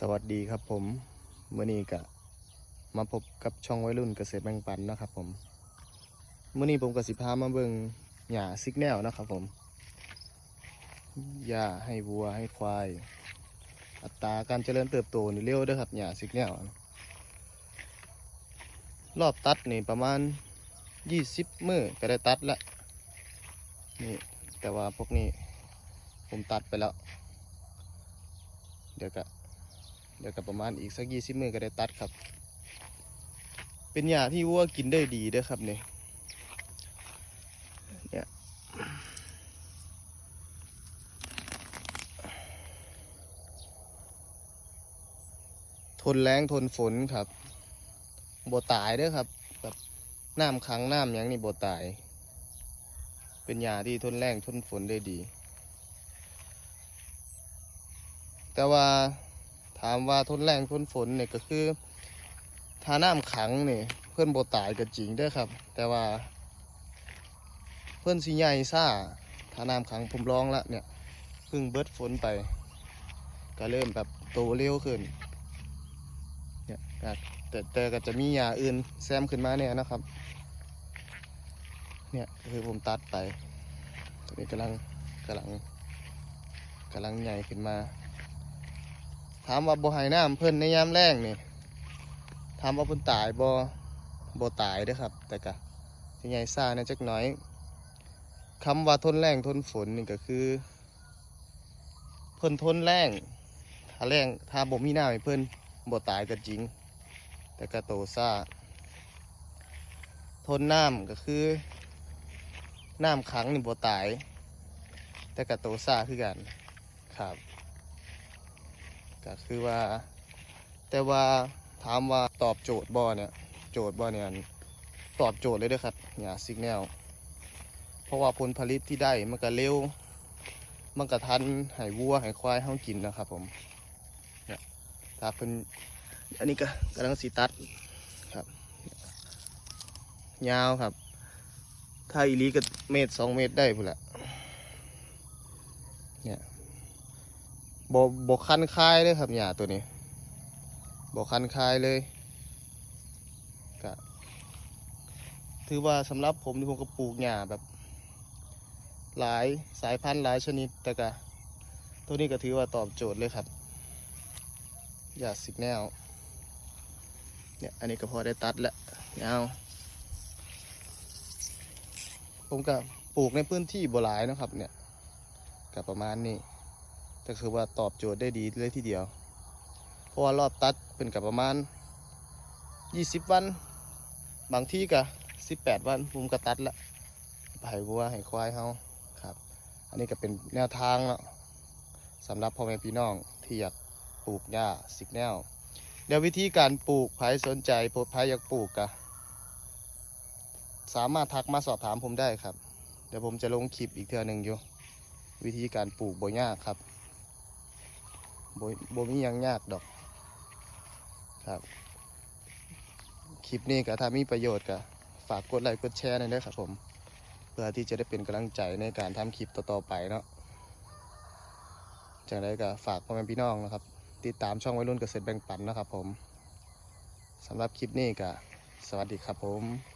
สวัสดีครับผมเมื่อนี้ก็มาพบกับช่องวัยรุ่นเกษตรแบ่งปันนะครับผมเมื่อนี้ผมกับสิพามาเบิ่งหญ้าซิกแนลนะครับผมหญ้าให้วัวให้ควาย อัตราการเจริญเติบโตนี่เร็วด้อครับหญ้าซิกแนลรอบตัดนี่ประมาณ20มื้อก็ได้ตัดแล้วนี่แต่ว่าพวกนี้ผมตัดไปแล้ว เดี๋ยวก็ เดี๋ยวก็ประมาณอีกสักยี่สิบมือก็ได้ตัดครับ เป็นยาที่วัวกินได้ดีด้วยครับเนี่ยเนี่ยทนแรงทนฝนครับบ่ตายด้อครับแบบน้ำขังน้ำหยังนี่บ่ตาย เป็นยาที่ทนแรงทนฝนได้ดี แต่ว่าามว่าทนแรงทนฝนเนี่ยก็คือถ้าน้ำขังเนี่ยเพื่อนโบตายก็จริงด้อครับ แต่ว่า เพื่อนสิใหญ่ซ่าถ้าน้ำขังผมร้องละเนี่ยเพิ่งเบิดฝนไป ก็เริ่มแบบโตเร็วขึ้นเนี่ยแต่แต่ก็จะมีหญ้าอื่นแซมขึ้นมาเนี่ยนะครับ เนี่ยคือผมตัดไปตัวนี้กำลังกำลังกำลังใหญ่ขึ้นมา ถามว่าบ่ให้น้ำเพิ่นในยามแรงนี่ถามว่าเพิ่นตายบ่บ่ตายเด้อครับ แต่ก็สิใหญ่ซ่าแหน่จักหน่อยคำว่าทนแรงทนฝนนี่ก็คือ เพิ่นทนแรงถ้าแรงถ้าบ่มีน้ำให้เพิ่นบ่ตายก็จริง แต่ก็โตซ่าทนน้ำก็คือน้ำขังนี่บ่ตาย แต่ก็โตซ่าคือกันครับ ก็คือว่า แต่ว่าถามว่าตอบโจทย์บ่เนี่ย โจทย์บ่เนี่ยตอบโจทย์เลยด้อครับอย่าซิกแนลเพราะว่าผลผลิตที่ได้มันก็เร็ว มันก็ทันให้วัวให้ควายเฮากินนะครับผมเนี่ยถ้าเป็นอันนี้ก็กำลังสีตัดครับ ยาวครับ ถ้าอีลีก็เมตรสองเมตรได้พุ่นแหละ บอบคันคายเลยครับหญ้าตัวนี้บคันคายเลยก็ถือว่าสำหรับผมที่ผมก็ปลูกหญ้าแบบ หลายสายพันธุ์หลายชนิดแต่ก็ตัวนี้ก็ถือว่าตอบโจทย์เลยครับหญ้าสิกแนวเนี่ยอันนี้ก็พอได้ตัดแล้วยาผมก็ปลูกในพื้นที่บ่หลายนะครับเนี่ยก็ประมาณนี้ ก็คือว่าตอบโจทย์ได้ดีเลยทีเดียว เพราะว่ารอบตัดเป็นกับประมาณ 20 วัน บางที่ก็18 วันผมก็ตัดละให้วัวให้ควายเฮาครับ อันนี้ก็เป็นแนวทางเนาะสำหรับพ่อแม่พี่น้องที่อยากปลูกหญ้าสิกแนวเดี๋ยววิธีการปลูกใครสนใจพใครอยากปลูกก็สามารถทักมาสอบถามผมได้ครับ เดี๋ยวผมจะลงคลิปอีกเทื่อหนึ่งอยู่ วิธีการปลูกบ่ยากครับ บ่บ่มียังยากดอกครับ คลิปนี้ก็ถ้ามีประโยชน์ก็ฝากกดไลค์กดแชร์หน่อยนะครับผม เพื่อที่จะได้เป็นกำลังใจในการทำคลิปต่อๆไปเนาะจากนั้นก็ฝากพ่อแม่พี่น้องนะครับ ติดตามช่องวัยรุ่นเกษตรแบ่งปันนะครับผมสำหรับคลิปนี้ก็สวัสดีครับผม